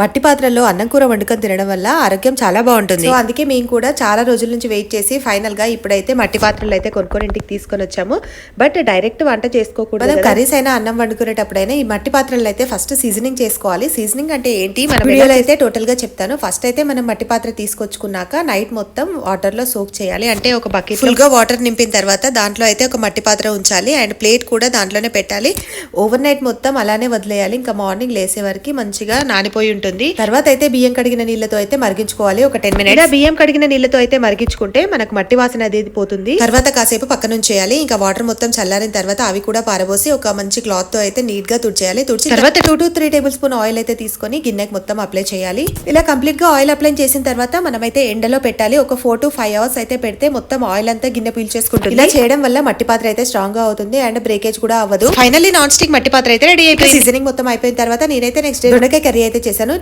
మట్టి పాత్రల్లో అన్నం కూర వండుకొని తినడం వల్ల ఆరోగ్యం చాలా బాగుంటుంది. సో అందుకే మేము కూడా చాలా రోజుల నుంచి వెయిట్ చేసి ఫైనల్గా ఇప్పుడైతే మట్టి పాత్రలు అయితే కొనుక్కొని ఇంటికి తీసుకొని వచ్చాము. బట్ డైరెక్ట్ వంట చేసుకోకూడదు మనం కర్రీస్ అయినా అన్నం వండుకునేటప్పుడైనా ఈ మట్టి పాత్రలు అయితే ఫస్ట్ సీజనింగ్ చేసుకోవాలి. సీజనింగ్ అంటే ఏంటి? మన వీడియోలో అయితే టోటల్గా చెప్తాను. ఫస్ట్ అయితే మనం మట్టి పాత్ర తీసుకొచ్చుకున్నాక నైట్ మొత్తం వాటర్లో సోక్ చేయాలి. అంటే ఒక బకెట్ ఫుల్గా వాటర్ నింపిన తర్వాత దాంట్లో అయితే ఒక మట్టి పాత్ర ఉంచాలి. అండ్ ప్లేట్ కూడా దాంట్లోనే పెట్టాలి. ఓవర్ నైట్ మొత్తం అలానే వదిలేయాలి. ఇంకా మార్నింగ్ లేసే వరకు మంచిగా నానిపోయి ఉంటుంది. తర్వాత అయితే బియ్యం కడిగిన నీళ్ళతో అయితే మరిగించుకోవాలి. ఒక టెన్ మినిట్స్. బియ్యం కడిగిన నీళ్ళతో అయితే మరిగించుకుంటే మనకు మట్టి వాసన అనేది పోతుంది. తర్వాత కాసేపు పక్కన ఉంచేయాలి. ఇంకా వాటర్ మొత్తం చల్లారిన తర్వాత అవి కూడా పారబోసి ఒక మంచి క్లాత్తో అయితే నీట్గా తుడిచేయాలి. తుడిచి తర్వాత two to three tablespoon oil అయితే తీసుకొని గిన్నెకి మొత్తం అప్లై చేయాలి. ఇలా కంప్లీట్గా ఆయిల్ అప్లై చేసిన తర్వాత మనమైతే ఎండలో పెట్టాలి. ఒక ఫోర్ టు ఫైవ్ అవర్స్ అయితే పెడితే మొత్తం ఆయిల్ అంతా గిన్నె పీల్చేసుకుంటుంది ఇలా చేయడం వల్ల మట్టి పాత్ర అయితే స్ట్రాంగ్గా అవుతుంది అండ్ బ్రేకేజ్ కూడా అవ్వదు. ఫైనల్లీ నాన్ స్టిక్ మట్టి పాత్ర అయితే రెడీ అయిపోయింది. సీజనింగ్ మొత్తం అయిపోయిన తర్వాత నేనైతే నెక్స్ట్ డే దొండకాయ కర్రీ అయితే చేశాను.